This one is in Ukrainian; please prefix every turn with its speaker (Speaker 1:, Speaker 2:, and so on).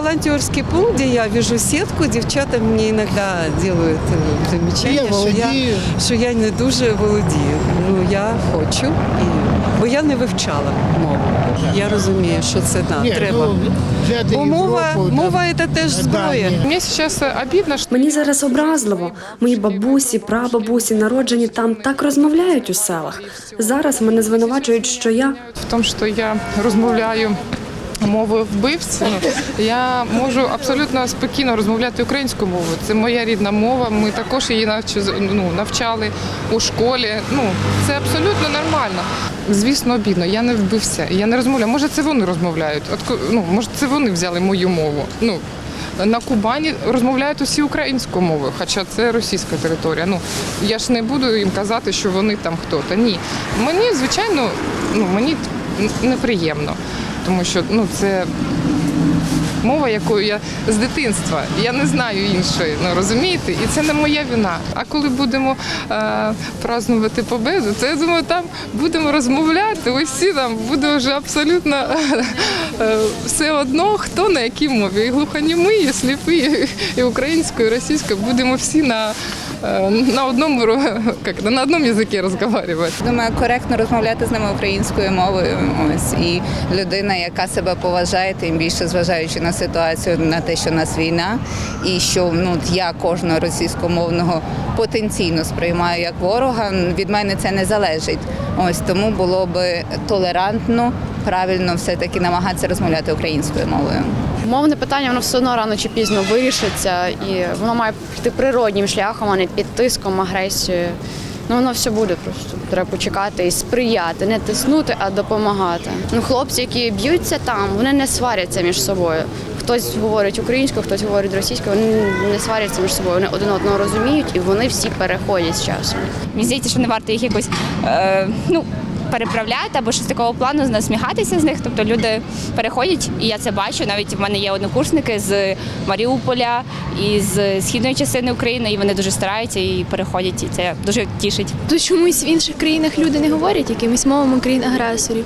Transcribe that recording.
Speaker 1: волонтерский пункт, где я вяжу сетку, девчата мне иногда делают э, замечания,
Speaker 2: Я
Speaker 1: що я, що я не дуже володію. Ну я хочу, і, бо я не вивчала мову. Я розумію, що це да,
Speaker 2: Ні,
Speaker 1: треба.
Speaker 2: ну,
Speaker 1: Бо мова, мова це теж зброя.
Speaker 3: Мне сейчас э, обидно,
Speaker 4: Мені зараз образливо. Мої бабусі, прабабусі, народжені там так розмовляють у селах. Зараз мене звинувачують, що я
Speaker 3: в тому, що я розмовляю мовою вбивць, я можу абсолютно спокійно розмовляти українською мовою. Це моя рідна мова. Ми також її ну, навчали у школі. Ну це абсолютно нормально. Звісно, обідно. Я не вбився. Я не розмовляю. Може, це вони розмовляють. От ну, може, це вони взяли мою мову. Ну на Кубані розмовляють усі українською мовою, хоча це російська територія. Ну я ж не буду їм казати, що вони там хто-то. Ні. Мені, звичайно, ну мені неприємно, тому що ну це. Мова, якою я з дитинства, я не знаю іншої, ну розумієте, і це не моя вина. А коли будемо е, празднувати победу, то я думаю, там будемо розмовляти. Усі там буде вже абсолютно е, все одно, хто на якій мові. І глухонімі, і сліпі, і українською, і російською будемо всі на, е, на одному як, на одному язикі розмовляти.
Speaker 5: Думаю, коректно розмовляти з ними українською мовою. Ось і людина, яка себе поважає, тим більше зважаючи на ситуацію, на те, що у нас війна, і що ну я кожного російськомовного потенційно сприймаю як ворога. Від мене це не залежить. Ось тому було би толерантно, правильно все таки намагатися розмовляти українською мовою.
Speaker 6: Мовне питання воно все одно рано чи пізно вирішиться, і воно має піти природнім шляхом, а не під тиском, агресією. Ну воно все буде просто. Треба почекати і сприяти, не тиснути, а допомагати. Ну, хлопці, які б'ються там, вони не сваряться між собою. Хтось говорить українською, хтось говорить російською, вони не сваряться між собою. Вони один одного розуміють і вони всі переходять з часом.
Speaker 7: Мені здається, що не варто їх якось е, ну, переправляти або щось такого плану насміхатися з них. Тобто люди переходять, і я це бачу. Навіть в мене є однокурсники з Маріуполя і з східної частини України, і вони дуже стараються і переходять, і це дуже тішить.
Speaker 8: То чомусь в інших країнах люди не говорять якимись мовами країн-агресорів.